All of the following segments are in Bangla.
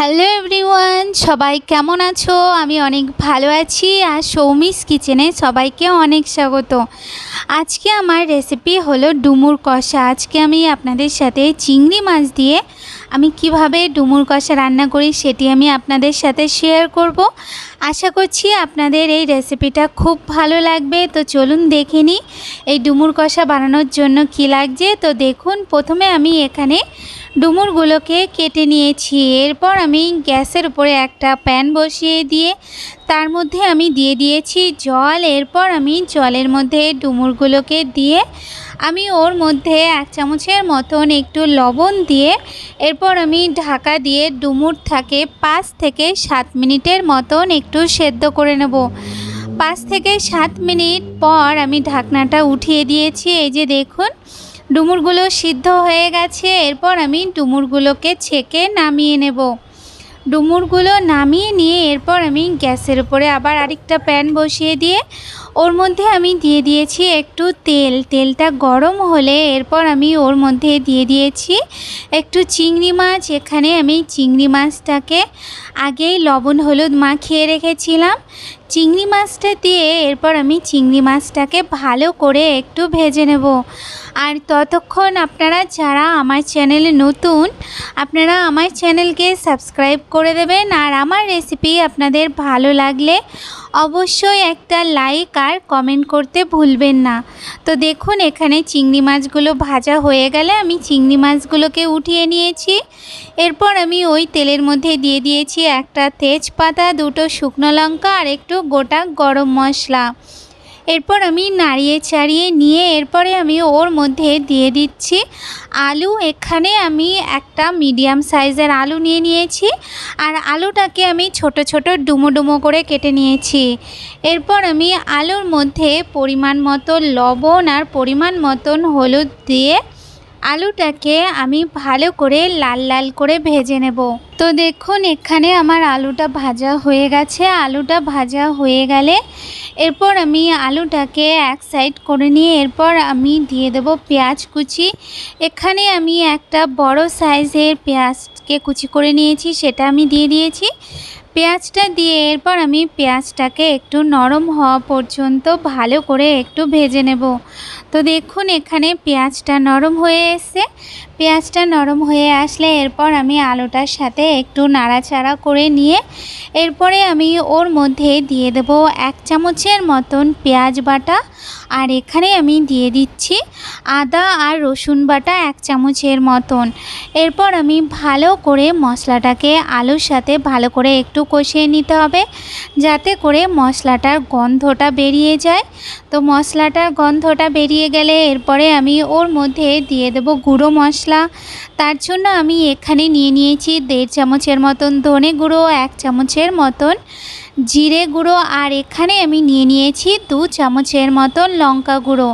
হ্যালো এভরিওয়ান, সবাই কেমন আছো? আমি অনেক ভালো আছি আর সৌমিস কিচেনে সবাইকে অনেক স্বাগত। আজকে আমার রেসিপি হলো ডুমুর কষা। আজকে আমি আপনাদের সাথে চিংড়ি মাছ দিয়ে আমি কীভাবে ডুমুর কষা রান্না করি সেটি আমি আপনাদের সাথে শেয়ার করব। আশা করছি আপনাদের এই রেসিপিটা খুব ভালো লাগবে। তো চলুন দেখে নিই এই ডুমুর কষা বানানোর জন্য কি লাগছে। তো দেখুন, প্রথমে আমি এখানে ডুমুরগুলোকে কেটে নিয়েছি। এরপর আমি গ্যাসের উপরে একটা প্যান বসিয়ে দিয়ে তার মধ্যে আমি দিয়ে দিয়েছি জল। এরপর আমি জলের মধ্যে ডুমুরগুলোকে দিয়ে আমি ওর মধ্যে এক চামচের মতন একটু লবণ দিয়ে এরপর আমি ঢাকা দিয়ে ডুমুর থাকে পাঁচ থেকে সাত মিনিটের মতন একটু সেদ্ধ করে নেব। পাঁচ থেকে সাত মিনিট পর আমি ঢাকনাটা উঠিয়ে দিয়েছি। এই যে দেখুন ডুমুরগুলো সিদ্ধ হয়ে গেছে, এরপর আমি ডুমুরগুলোকে ছেঁকে নামিয়ে নেব। ডুমুরগুলো নামিয়ে নিয়ে এরপর আমি গ্যাসের উপরে আবার আরেকটা প্যান বসিয়ে দিয়ে, ওর মধ্যে আমি দিয়ে দিয়েছি একটু তেল। তেলটা গরম হলে এরপর আমি ওর মধ্যে দিয়ে দিয়েছি একটু চিংড়ি মাছ। এখানে আমি চিংড়ি মাছটাকে আগেই লবণ হলুদ মাখিয়ে রেখেছিলাম। চিংড়ি মাছটা দিয়ে এরপর আমি চিংড়ি মাছটাকে ভালো করে একটু ভেজে নেব। আর ততক্ষণ আপনারা যারা আমার চ্যানেলে নতুন, আপনারা আমার চ্যানেলকে সাবস্ক্রাইব করে দেবেন। আর আমার রেসিপি আপনাদের ভালো লাগলে অবশ্যই একটা লাইক আর কমেন্ট করতে ভুলবেন না। তো দেখুন, এখানে চিংড়ি মাছগুলো ভাজা হয়ে গেলে আমি চিংড়ি মাছগুলোকে উঠিয়ে নিয়েছি। এরপর আমি ওই তেলের মধ্যে দিয়ে দিয়েছি একটা তেজপাতা, দুটো শুকনো লঙ্কা আর একটু গোটা গরম মশলা। এরপর আমি নাড়িয়ে চাড়িয়ে নিয়ে এরপরে আমি ওর মধ্যে দিয়ে দিচ্ছি আলু। এখানে আমি একটা মিডিয়াম সাইজের আলু নিয়ে নিয়েছি আর আলুটাকে আমি ছোট ছোট ডুমো ডুমো করে কেটে নিয়েছি। এরপর আমি আলুর মধ্যে পরিমাণ মতো লবণ আর পরিমাণ মতন হলুদ দিয়ে আলুটাকে আমি ভালো করে লাল লাল করে ভেজে নেব। তো দেখুন, এখানে আমার আলুটা ভাজা হয়ে গেছে। আলুটা ভাজা হয়ে গেলে এরপর আমি আলুটাকে এক সাইড করে নিয়ে এরপর আমি দিয়ে দেব পেঁয়াজ কুচি। এখানে আমি একটা বড় সাইজের পেঁয়াজকে কুচি করে নিয়েছি, সেটা আমি দিয়ে দিয়েছি। পেঁয়াজটা দিয়ে এরপর আমি পেঁয়াজটাকে একটু নরম হওয়া পর্যন্ত ভালো করে একটু ভেজে নেব। তো দেখুন, এখানে পেঁয়াজটা নরম হয়ে এসছে। পেঁয়াজটা নরম হয়ে আসলে এরপর আমি আলুটার সাথে একটু নাড়াচাড়া করে নিয়ে এরপরে আমি ওর মধ্যে দিয়ে দেব এক চামচের মতন পেঁয়াজ বাটা। আর এখানে আমি দিয়ে দিচ্ছি আদা আর রসুন বাটা এক চামচের মতন। এরপর আমি ভালো করে মশলাটাকে আলুর সাথে ভালো করে একটু কষিয়ে নিতে হবে, যাতে করে মশলাটার গন্ধটা বেরিয়ে যায়। তো মশলাটার গন্ধটা বেরিয়ে গেলে এরপরে আমি ওর মধ্যে দিয়ে দেব গুঁড়ো মশলা। তার জন্য আমি এখানে নিয়ে নিয়েছি দেড় চামচের মতন ধনে গুঁড়ো, এক চামচের মতন জিরে গুঁড়ো আর এখানে আমি নিয়ে নিয়েছি দু চামচের মতন লঙ্কা গুঁড়ো।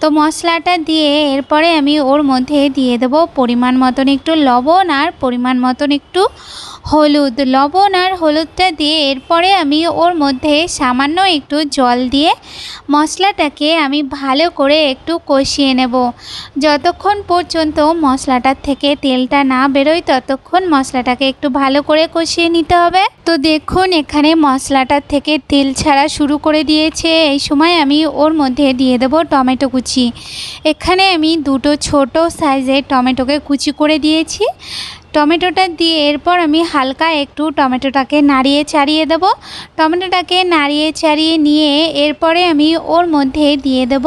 তো মশলাটা দিয়ে এরপরে আমি ওর মধ্যে দিয়ে দেব পরিমাণ মতন একটু লবণ আর পরিমাণ মতন একটু হলুদ লবণ আর হলুদটা দিয়ে এরপরে আমি ওর মধ্যে সামান্য একটু জল দিয়ে মশলাটাকে আমি ভালো করে একটু কষিয়ে নেব। যতক্ষণ পর্যন্ত মশলাটার থেকে তেলটা না বেরোয় ততক্ষণ মশলাটাকে একটু ভালো করে কষিয়ে নিতে হবে। তো দেখুন এখানে মশলাটার থেকে তেল ছাড়া শুরু করে দিয়েছে। এই সময় আমি ওর মধ্যে দিয়ে দেব টমেটো কুচি। এখানে আমি দুটো ছোট সাইজের টমেটোকে কুচি করে দিয়েছি। টমেটোটা দিয়ে এরপর আমি হালকা একটু টমেটোটাকে নাড়িয়ে চাড়িয়ে দেব। টমেটোটাকে নাড়িয়ে চাড়িয়ে নিয়ে এরপরে আমি ওর মধ্যে দিয়ে দেব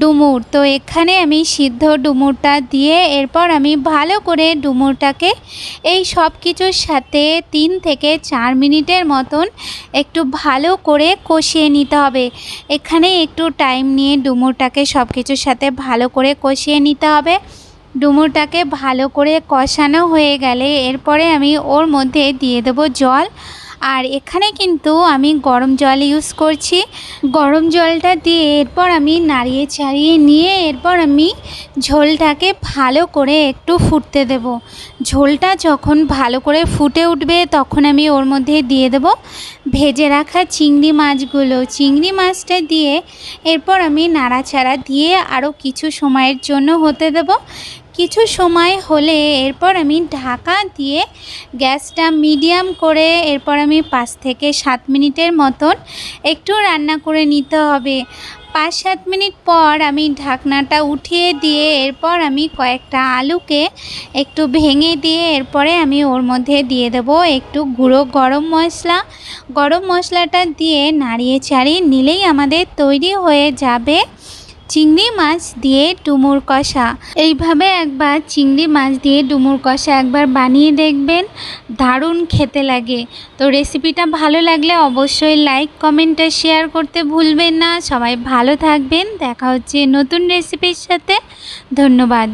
ডুমুর। তো এখানে আমি সিদ্ধ ডুমুরটা দিয়ে এরপর আমি ভালো করে ডুমুরটাকে এই সব কিছুর সাথে তিন থেকে চার মিনিটের মতন একটু ভালো করে কষিয়ে নিতে হবে। এখানে একটু টাইম নিয়ে ডুমুরটাকে সব কিছুর সাথে ভালো করে কষিয়ে নিতে হবে। ডুমুরটাকে ভালো করে কষানো হয়ে গেলে এরপরে আমি ওর মধ্যে দিয়ে দেবো জল। আর এখানে কিন্তু আমি গরম জল ইউজ করছি। গরম জলটা দিয়ে এরপর আমি নাড়িয়ে ছাড়িয়ে নিয়ে এরপর আমি ঝোলটাকে ভালো করে একটু ফুটতে দেব। ঝোলটা যখন ভালো করে ফুটে উঠবে তখন আমি ওর মধ্যে দিয়ে দেব ভেজে রাখা চিংড়ি মাছগুলো। চিংড়ি মাছটা দিয়ে এরপর আমি নাড়াচাড়া দিয়ে আরও কিছু সময়ের জন্য হতে দেব। কিছু সময় হলে এরপর আমি ঢাকা দিয়ে গ্যাসটা মিডিয়াম করে এরপর আমি পাঁচ থেকে সাত মিনিটের মতন একটু রান্না করে নিতে হবে। পাঁচ সাত মিনিট পর আমি ঢাকনাটা উঠিয়ে দিয়ে এরপর আমি কয়েকটা আলুকে একটু ভেঙে দিয়ে এরপরে আমি ওর মধ্যে দিয়ে দেবো একটু গুঁড়ো গরম মশলা। গরম মশলাটা দিয়ে নাড়িয়ে চাড়িয়ে নিলেই আমাদের তৈরি হয়ে যাবে। চিংড়ি মাছ দিয়ে ডুমুর কষা। এইভাবে একবার চিংড়ি মাছ দিয়ে ডুমুর কষা একবার বানিয়ে দেখবেন, দারুণ খেতে লাগে। তো রেসিপিটা ভালো লাগলে অবশ্যই লাইক কমেন্ট আর শেয়ার করতে ভুলবেন না। সবাই ভালো থাকবেন, দেখা হচ্ছে নতুন রেসিপির সাথে। ধন্যবাদ।